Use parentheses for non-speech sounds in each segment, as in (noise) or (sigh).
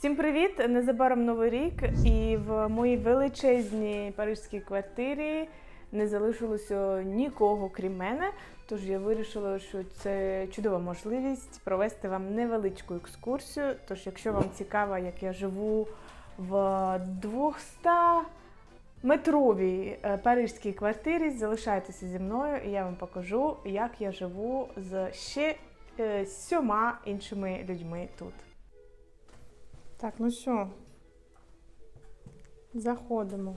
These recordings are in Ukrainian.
Всім привіт! Незабаром новий рік, і в моїй величезній парижській квартирі не залишилося нікого крім мене. Тож я вирішила, що це чудова можливість провести вам невеличку екскурсію. Тож, якщо вам цікаво, як я живу в 200 метровій е, парижській квартирі, залишайтеся зі мною, і я вам покажу, як я живу з ще е, сьома іншими людьми тут. Так, ну що, заходимо.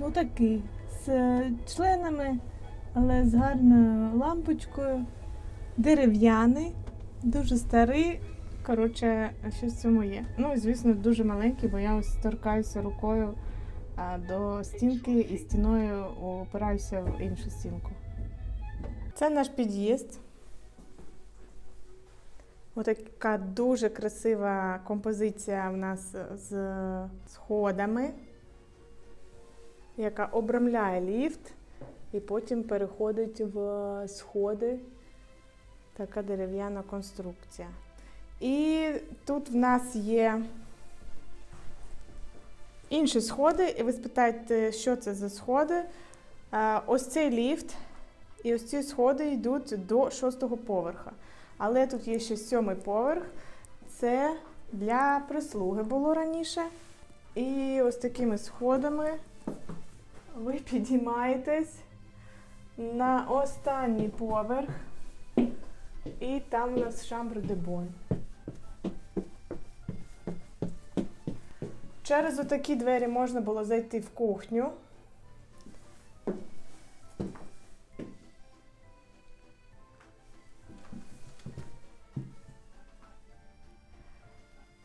Ну такий, з членами, але з гарною лампочкою. Дерев'яний, дуже старий. Коротше, щось в цьому є. Ну, звісно, дуже маленький, бо я ось торкаюся рукою до стінки і стіною опираюся в іншу стінку. Це наш під'їзд. Отака дуже красива композиція в нас з сходами, яка обрамляє ліфт і потім переходить в сходи. Така дерев'яна конструкція. І тут в нас є інші сходи, і ви спитаєте, що це за сходи. Е, Ось цей ліфт і ось ці сходи йдуть до шостого поверха. Але тут є ще сьомий поверх. Це для прислуги було раніше. І ось такими сходами ви підіймаєтесь на останній поверх. І там у нас шамбр де бон. Через отакі двері можна було зайти в кухню.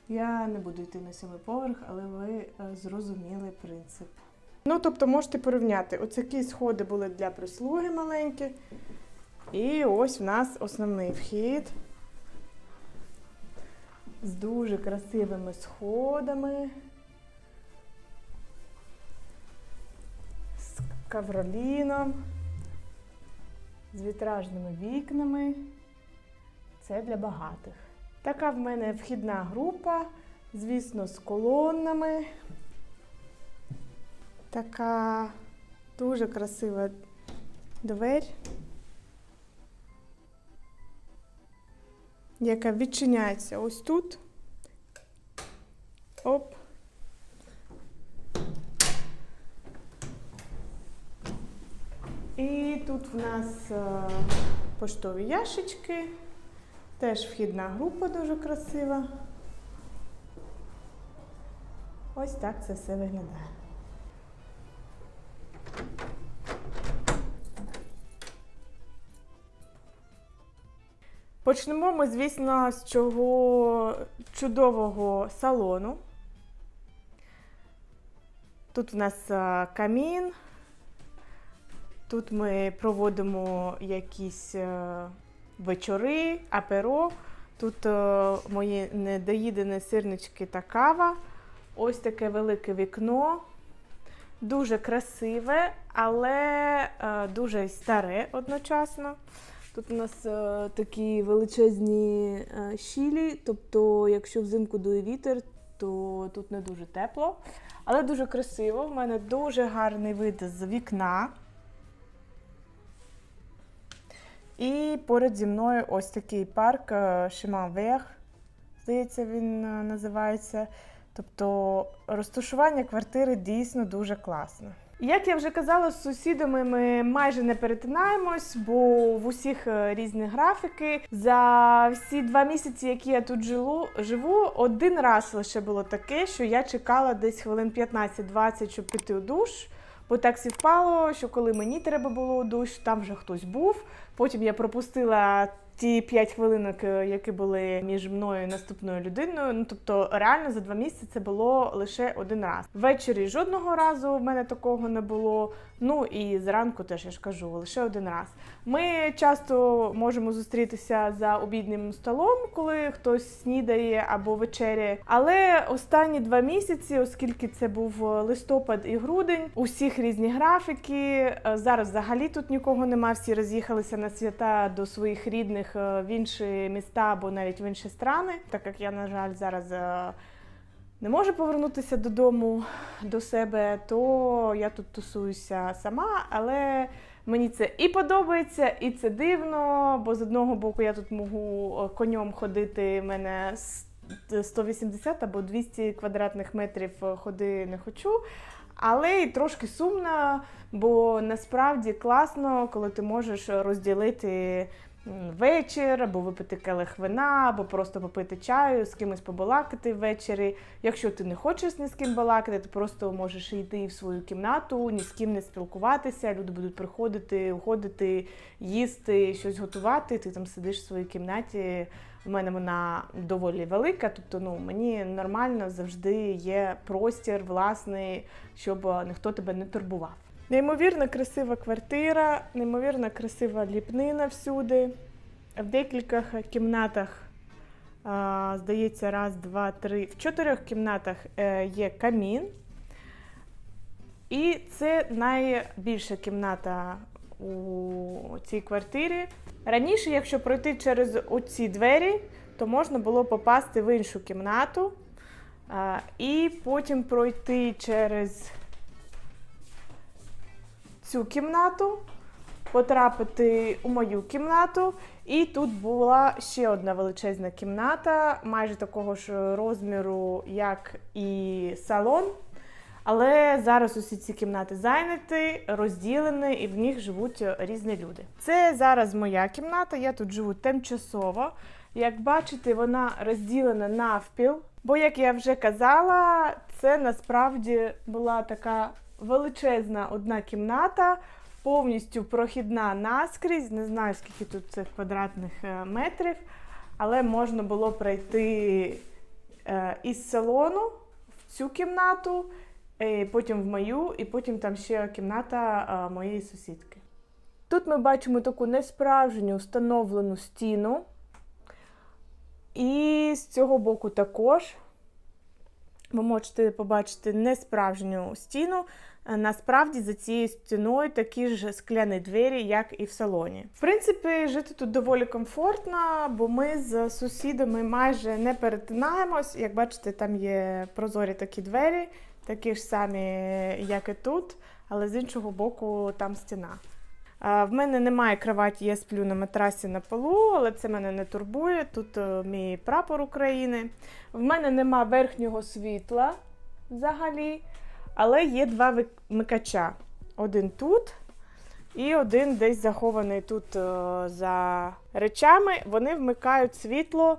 Я не буду йти на сьомий поверх, але ви е, зрозуміли принцип. Ну, тобто можете порівняти. Оці сходи були для прислуги маленькі. І ось в нас основний вхід з дуже красивими сходами, з кавроліном, з вітражними вікнами. Це для багатих. Така в мене вхідна група, звісно, з колоннами. Така дуже красива двері. яка відчиняється ось тут. Оп. І тут в нас е, поштові ящички, теж вхідна група дуже красива. Ось так це все виглядає. Почнемо ми, звісно, з цього чудового салону. Тут в нас е, камін, тут ми проводимо якісь е, вечори, аперо. Тут е, мої недоїдені сирнички та кава. Ось таке велике вікно. Дуже красиве, але дуже старе одночасно. Тут у нас е, такі величезні е, щілі, тобто, якщо взимку дує вітер, то тут не дуже тепло, але дуже красиво. В мене дуже гарний вид з вікна. І поряд зі мною ось такий парк Шиманвех, здається, він е, називається. Тобто розташування квартири дійсно дуже класне. Як я вже казала, з сусідами ми майже не перетинаємось, бо в усіх е, різні графіки. За всі два місяці, які я тут живу, живу, один раз лише було таке, що я чекала десь хвилин 15-20, щоб піти у душ. Бо так співпало, що коли мені треба було у душ, там вже хтось був. Потім я пропустила ті 5 хвилинок, е, які були між мною і наступною людиною. Ну тобто, реально за два місяці це було лише один раз. Ввечері жодного разу в мене такого не було. Ну і зранку теж я ж кажу, лише один раз. Ми часто можемо зустрітися за обіднім столом, коли хтось снідає або вечеряє. Але останні два місяці, оскільки це був листопад і грудень, у всіх різні графіки. Е, Зараз взагалі тут нікого нема. Всі роз'їхалися на свята до своїх рідних е, в інші міста або навіть в інші страни. Так як я, на жаль, зараз. е, не можу повернутися додому до себе, то я тут тусуюся сама, але мені це і подобається, і це дивно, бо з одного боку я тут можу е, конем ходити. в мене 180 або 200 квадратних метрів ходи не хочу. Але й трошки сумно, бо насправді класно, коли ти можеш розділити вечір, або випити келих вина, або просто попити чаю, з кимось побалакати ввечері. Якщо ти не хочеш ні з ким балакати, ти просто можеш йти в свою кімнату, ні з ким не спілкуватися. Люди будуть приходити, уходити, їсти, щось готувати. Ти там сидиш в своїй кімнаті. У мене вона доволі велика, тобто ну мені нормально завжди є простір власний, щоб е, ніхто тебе не турбував. Неймовірно красива квартира, неймовірно красива ліпнина всюди. В декількох кімнатах, здається, раз, два, три. В чотирьох кімнатах е, є камін. І це найбільша кімната у цій квартирі. Раніше, якщо пройти через оці двері, то можна було попасти в іншу кімнату і потім пройти через цю кімнату, потрапити у мою кімнату. І тут була ще одна величезна кімната, майже такого ж розміру, як і салон. Але зараз усі ці кімнати зайняті, розділені, і в них живуть різні люди. Це зараз моя кімната. Я тут живу тимчасово. Як бачите, вона розділена навпіл. Бо, як я вже казала, це насправді була така величезна одна кімната, повністю прохідна наскрізь. Не знаю, скільки тут цих квадратних е, метрів, але можна було пройти е, із салону в цю кімнату. Е, потім в мою, і потім там ще кімната моєї сусідки. Тут ми бачимо таку несправжню встановлену стіну. І з цього боку також ви можете побачити несправжню стіну. Е, Насправді за цією стіною такі ж скляні двері, як і в салоні. В принципі, жити тут доволі комфортно, бо ми з сусідами майже не перетинаємось. Як бачите, там є прозорі такі двері, такі ж самі, як і тут, але з іншого боку там стіна. В мене немає кроваті, я сплю на матрасі на полу, але це мене не турбує. Тут е, мій прапор України. В мене нема верхнього світла взагалі, але є два вмикача. Один тут і один десь захований тут е, за речами. Вони вмикають світло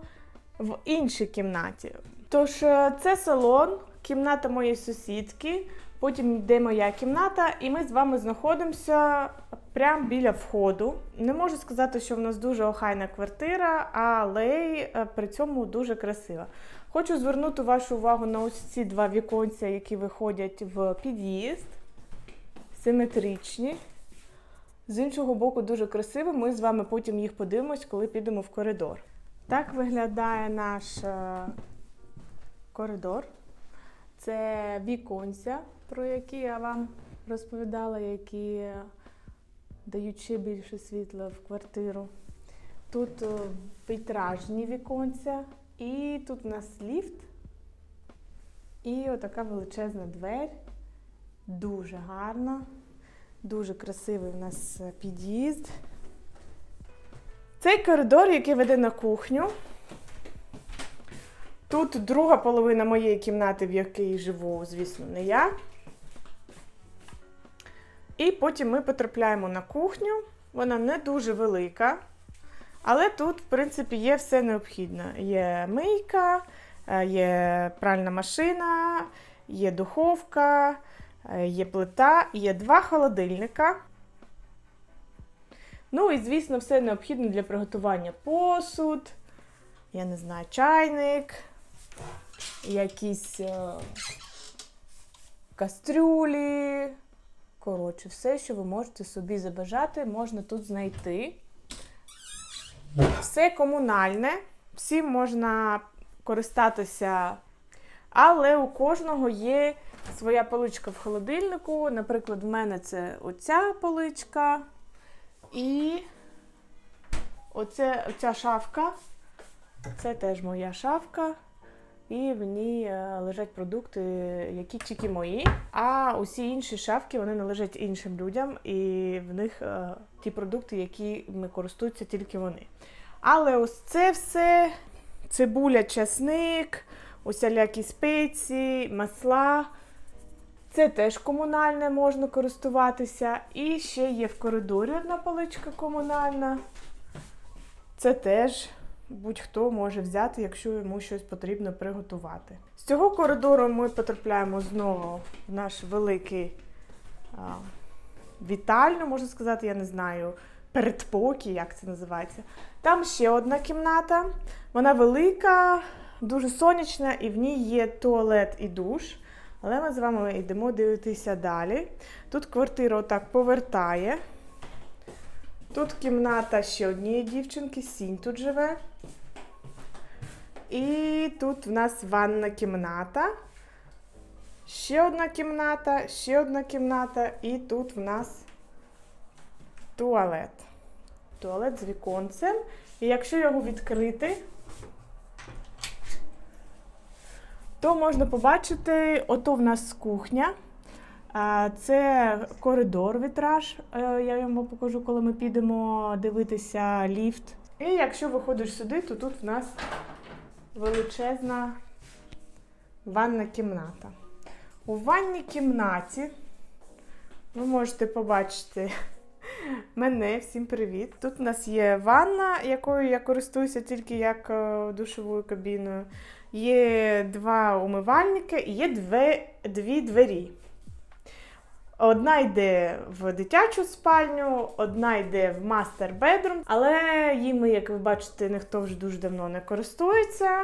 в іншій кімнаті. Тож е, це салон, кімната моєї сусідки. Потім йде моя кімната, і ми з вами знаходимося прямо біля входу. Не можу сказати, що в нас дуже охайна квартира, але й е, при цьому дуже красива. Хочу звернути вашу увагу на ось ці два віконця, які виходять в під'їзд. Симетричні. З іншого боку, дуже красиво. Ми з вами потім їх подивимось, коли підемо в коридор. Так виглядає наш е, коридор. Це віконця, про які я вам розповідала, які дають ще більше світла в квартиру. Тут е, вітражні віконця, і тут у нас ліфт. І отака величезна двері. Дуже гарна. Дуже красивий у нас під'їзд. Цей коридор, який веде на кухню. Тут друга половина моєї кімнати, в якій живу, звісно, не я. І потім ми потрапляємо на кухню. Вона не дуже велика. Але тут, в принципі, є все необхідне. Є мийка, е, є пральна машина, є духовка, е, є плита, є два холодильника. Ну і, звісно, все необхідне для приготування посуд, я не знаю, чайник, якісь е, кастрюлі. Коротше, все, що ви можете собі забажати, можна тут знайти. Все комунальне, всім можна користатися, але у кожного є своя поличка в холодильнику. Наприклад, в мене це оця поличка і оце, оця шафка. Це теж моя шафка. І в ній е, лежать продукти, які тільки мої. А усі інші шафки вони належать іншим людям, і в них е, ті продукти, якими користуються тільки вони. Але ось це все цибуля, часник, усілякі спеції, масла. Це теж комунальне можна користуватися. І ще є в коридорі одна поличка комунальна. Це теж будь-хто може взяти, якщо йому щось потрібно приготувати. З цього коридору ми потрапляємо знову в наш великий а, вітальню, можна сказати, я не знаю, передпокій, як це називається. Там ще одна кімната. Вона велика, дуже сонячна, і в ній є туалет і душ. Але ми з вами йдемо дивитися далі. Тут квартира отак повертає. Тут кімната ще однієї дівчинки, сінь тут живе. І тут в нас ванна кімната. Ще одна кімната, ще одна кімната, і тут в нас туалет. Туалет з віконцем. І якщо його відкрити, то можна побачити, ото в нас кухня. Це коридор вітраж. Е, Я йому покажу, коли ми підемо дивитися ліфт. І якщо виходиш сюди, то тут в нас величезна ванна кімната. У ванній кімнаті ви можете побачити (laughs) мене. Всім привіт! Тут у нас є ванна, якою я користуюся тільки як е, душовою кабіною. Є два умивальники і є дві двері. Одна йде в дитячу спальню, одна йде в мастер бедрум, але їми, як ви бачите, ніхто вже дуже давно не користується.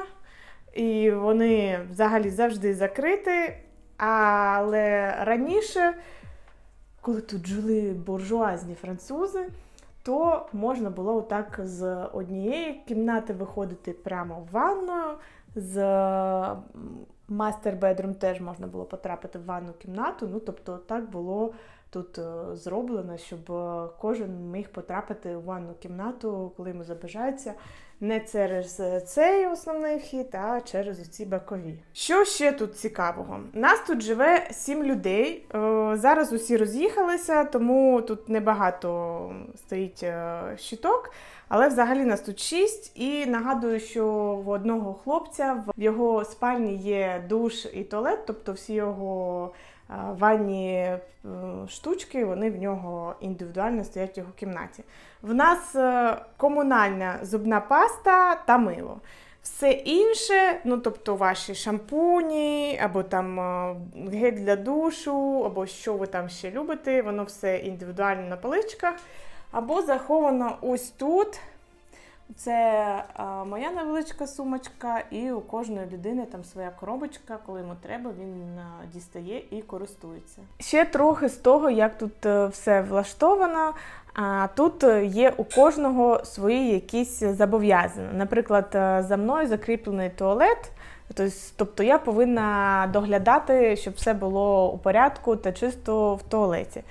І вони взагалі завжди закриті. Але раніше, коли тут жили буржуазні французи, то можна було отак з однієї кімнати виходити прямо в ванну, з мастер бедрум теж можна було потрапити в ванну кімнату. Ну, тобто, так було тут е, зроблено, щоб е, кожен міг потрапити в ванну кімнату, коли йому забажається. Не через цей основний вхід, а через оці бокові. Що ще тут цікавого? Нас тут живе сім людей. Е, Зараз усі роз'їхалися, тому тут небагато стоїть е, щиток. Але взагалі нас тут шість. І нагадую, що в одного хлопця в його спальні є душ і туалет, тобто всі його е, ванні е, штучки, вони в нього індивідуально стоять в його кімнаті. В нас е, комунальна зубна паста та мило. Все інше, ну тобто ваші шампуні, або там е, гель для душу, або що ви там ще любите, воно все індивідуально на поличках. Або заховано ось тут. Це а, моя невеличка сумочка, і у кожної людини там своя коробочка. Коли йому треба, він а, дістає і користується. Ще трохи з того, як тут е, все влаштовано. А тут є у кожного свої якісь зобов'язання. Наприклад, е, за мною закріплений туалет. Тобто, я повинна доглядати, щоб все було у порядку та чисто в туалеті.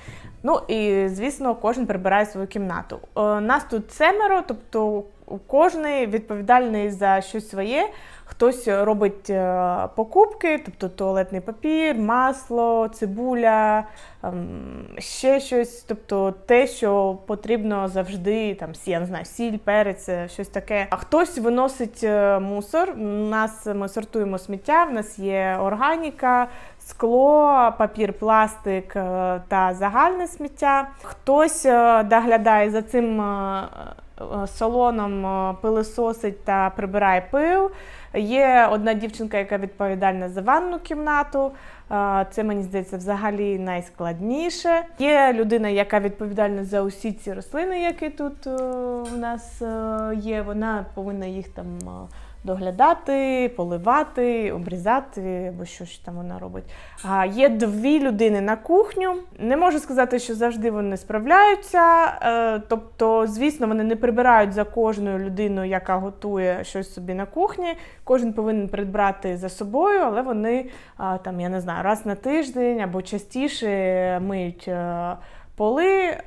Ну і звісно, кожен прибирає свою кімнату. Е, Нас тут семеро, тобто кожен відповідальний за щось своє. Хтось робить е, покупки, тобто туалетний папір, масло, цибуля, ем, ще щось, тобто те, що потрібно завжди, там я не знаю, сіль, перець, е, щось таке. А хтось виносить е, мусор. У нас ми сортуємо сміття, в нас є органіка, скло, папір, пластик та загальне сміття. Хтось доглядає за цим салоном, е, пилисосить та прибирає пил. Є одна дівчинка, яка відповідальна за ванну кімнату. Це мені здається взагалі найскладніше. Є людина, яка відповідальна за усі ці рослини, які тут е, у нас е, є. Вона повинна їх там е, доглядати, поливати, обрізати, або що ж там вона робить. А є дві людини на кухню. Не можу сказати, що завжди вони справляються. Е, Тобто, звісно, вони не прибирають за кожною людиною, яка готує щось собі на кухні. Кожен повинен придбати за собою, але вони там, я не знаю, раз на тиждень або частіше миють. Поли е,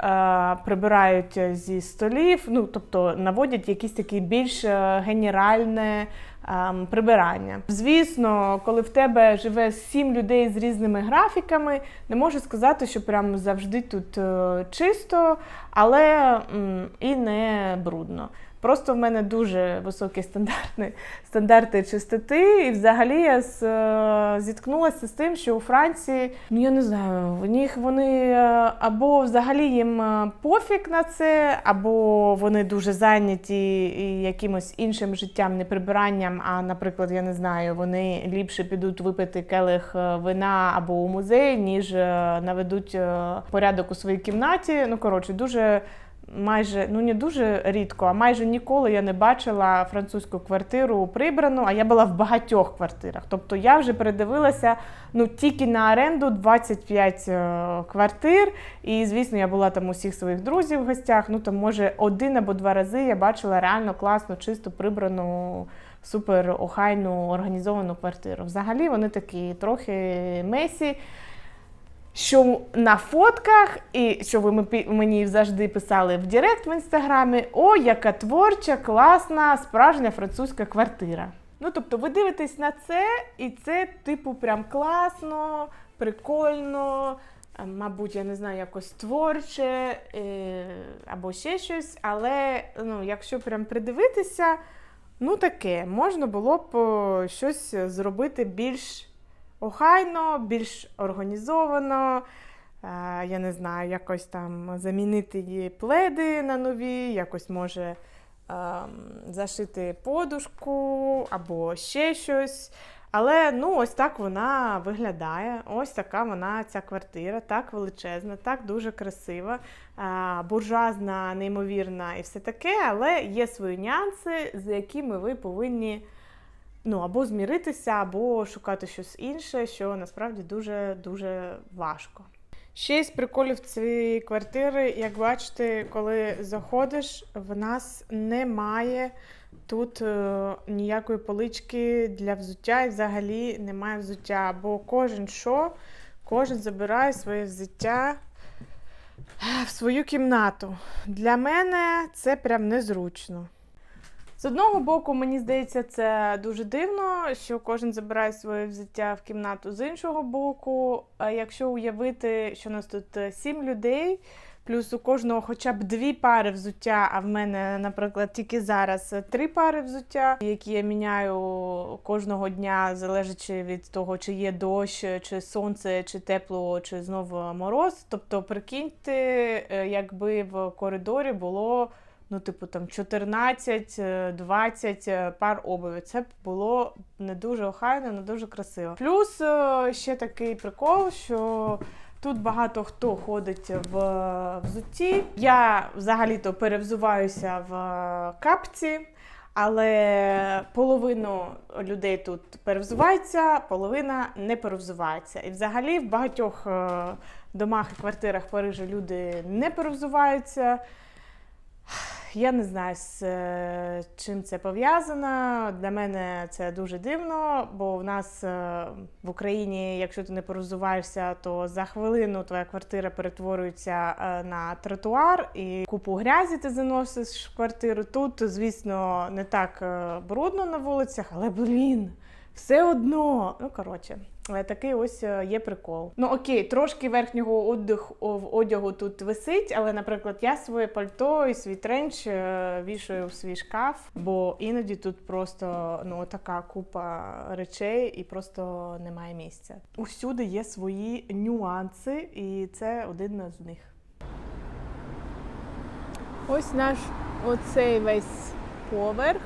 прибирають зі столів, ну тобто наводять якісь такі більш е, генеральне ем, прибирання. Звісно, коли в тебе живе сім людей з різними графіками, не можу сказати, що прям завжди тут е, чисто, але і не брудно. Просто в мене дуже високі стандарти, стандарти чистоти, і взагалі я з, е, зіткнулася з тим, що у Франції, ну я не знаю, в них вони е, або взагалі їм е, пофіг на це, або вони дуже зайняті якимось іншим життям, не прибиранням. А, наприклад, я не знаю, вони ліпше підуть випити келих вина або у музей, ніж наведуть порядок у своїй кімнаті. Ну коротше, дуже майже ну не дуже рідко, а майже ніколи я не бачила французьку квартиру прибрану. А я була в багатьох квартирах. Тобто я вже передивилася ну тільки на оренду 25 е, квартир. І звісно, я була там у всіх своїх друзів в гостях. Ну там може один або два рази я бачила реально класну, чисту прибрану. Супер охайну організовану квартиру. Взагалі вони такі трохи месі що на фотках, і що ви мені завжди писали в Директ в інстаграмі: о, яка творча, класна, справжня французька квартира. Ну, тобто, ви дивитесь на це, і це, типу, прям класно, прикольно, е, мабуть, я не знаю, якось творче е, або ще щось. Але ну, якщо прям придивитися, ну таке, можна було б щось зробити більш охайно, більш організовано. Е, Я не знаю, якось там замінити її пледи на нові, якось може ем, зашити подушку або ще щось. Але ну ось так вона виглядає. Ось така вона ця квартира, так величезна, так дуже красива, буржуазна, неймовірна і все таке, але є свої нюанси, з якими ви повинні ну, або зміритися, або шукати щось інше, що насправді дуже дуже важко. Ще із приколів цієї квартири, як бачите, коли заходиш, в нас немає тут е, ніякої полички для взуття і взагалі немає взуття. Бо кожен що, кожен забирає своє взуття в свою кімнату. Для мене це прям незручно. З одного боку, мені здається, це дуже дивно, що кожен забирає своє взуття в кімнату. З іншого боку, якщо уявити, що нас тут е, сім людей, плюс у кожного хоча б дві пари взуття, а в мене, наприклад, тільки зараз е, три пари взуття, які я міняю кожного дня, залежачи від того, чи є дощ, чи сонце, чи тепло, чи знову мороз. Тобто, прикиньте, е, якби в коридорі було ну, типу, там 14-20 пар обуви. Це було не дуже охайно, не дуже красиво. Плюс е, ще такий прикол, що. Тут багато хто ходить в взутті. Я взагалі-то перевзуваюся в капці, але половину людей тут перевзувається, половина не перевзувається. І взагалі в багатьох е, домах і квартирах Парижа люди не перевзуваються. Я не знаю, з е, чим це пов'язано. Для мене це дуже дивно, бо в нас е, в Україні, якщо ти не порозуваєшся, то за хвилину твоя квартира перетворюється е, на тротуар і купу грязі ти заносиш в квартиру. Тут, звісно, не так брудно на вулицях, але блін. Все одно, ну коротше, такий ось е, є прикол. Ну окей, трошки верхнього одяг, в одягу тут висить, але, наприклад, я своє пальто і свій тренч е, вішаю в свій шкаф, бо іноді тут просто ну така купа речей і просто немає місця. Усюди є свої нюанси, і це один з них. Ось наш оцей весь поверх.